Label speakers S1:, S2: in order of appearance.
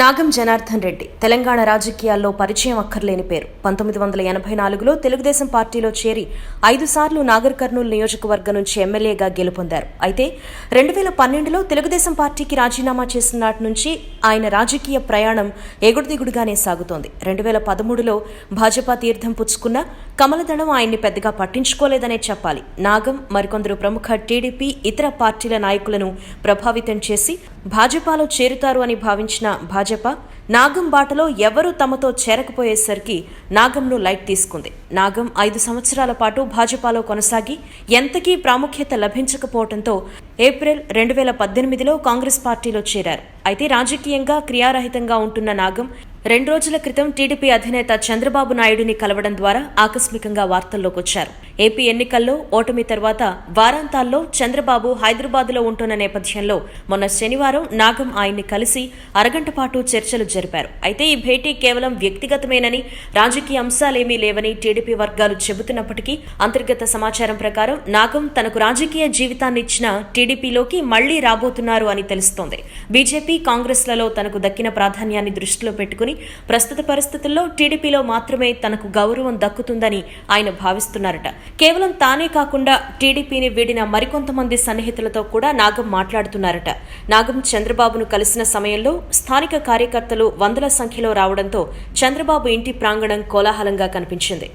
S1: నాగం జనార్దన్ రెడ్డి. తెలంగాణ రాజకీయాల్లో పరిచయం అక్కర్లేని పేరు. పంతొమ్మిది వందల ఎనభై నాలుగులో తెలుగుదేశం పార్టీలో చేరి ఐదు సార్లు నాగర్ కర్నూలు నియోజకవర్గం నుంచి ఎమ్మెల్యేగా గెలుపొందారు. అయితే రెండు వేల పన్నెండులో తెలుగుదేశం పార్టీకి రాజీనామా చేసిన నాటి నుంచి ఆయన రాజకీయ ప్రయాణం ఎగుడుదిగుడుగానే సాగుతోంది. రెండు వేల పదమూడులో భాజపా తీర్థం పుచ్చుకున్న కమలదళం ఆయన్ని పెద్దగా పట్టించుకోలేదనే చెప్పాలి. నాగం మరికొందరు ప్రముఖ టీడీపీ ఇతర పార్టీల నాయకులను ప్రభావితం చేసి భాజపాలో చేరుతారు అని భావించిన భాజపా నాగం బాటలో ఎవరూ తమతో చేరకపోయేసరికి నాగంను లైట్ తీసుకుంది. నాగం ఐదు సంవత్సరాల పాటు భాజపాలో కొనసాగి ఎంతకీ ప్రాముఖ్యత లభించకపోవడంతో ఏప్రిల్ రెండు వేల పద్దెనిమిదిలో కాంగ్రెస్ పార్టీలో చేరారు. అయితే రాజకీయంగా క్రియారహితంగా ఉంటున్న నాగం రెండు రోజుల క్రితం టీడీపీ అధినేత చంద్రబాబు నాయుడిని కలవడం ద్వారా ఆకస్మికంగా వార్తల్లోకి వచ్చారు ఏపీ ఎన్నికల్లో ఓటమి తర్వాత వారాంతాల్లో చంద్రబాబు హైదరాబాద్లో ఉంటున్న నేపథ్యంలో మొన్న శనివారం నాగం ఆయన్ని కలిసి అరగంట పాటు చర్చలు జరిపారు. అయితే ఈ భేటీ కేవలం వ్యక్తిగతమేనని రాజకీయ అంశాలేమీ లేవని టీడీపీ వర్గాలు చెబుతున్నప్పటికీ అంతర్గత సమాచారం ప్రకారం నాగం తనకు రాజకీయ జీవితాన్ని ఇచ్చిన టీడీపీలోకి మళ్ళీ రాబోతున్నారు అని తెలుస్తోంది. బీజేపీ కాంగ్రెస్లలో తనకు దక్కిన ప్రాధాన్యాన్ని దృష్టిలో పెట్టుకుని ప్రస్తుత పరిస్థితుల్లో టీడీపీలో మాత్రమే తనకు గౌరవం దక్కుతుందని ఆయన భావిస్తున్నారట. కేవలం తానే కాకుండా టీడీపీని వీడిన మరికొంతమంది సన్నిహితులతో కూడా నాగం మాట్లాడుతున్నారట. నాగం చంద్రబాబును కలిసిన సమయంలో స్థానిక కార్యకర్తలు వందల సంఖ్యలో రావడంతో చంద్రబాబు ఇంటి ప్రాంగణం కోలాహలంగా కనిపించింది.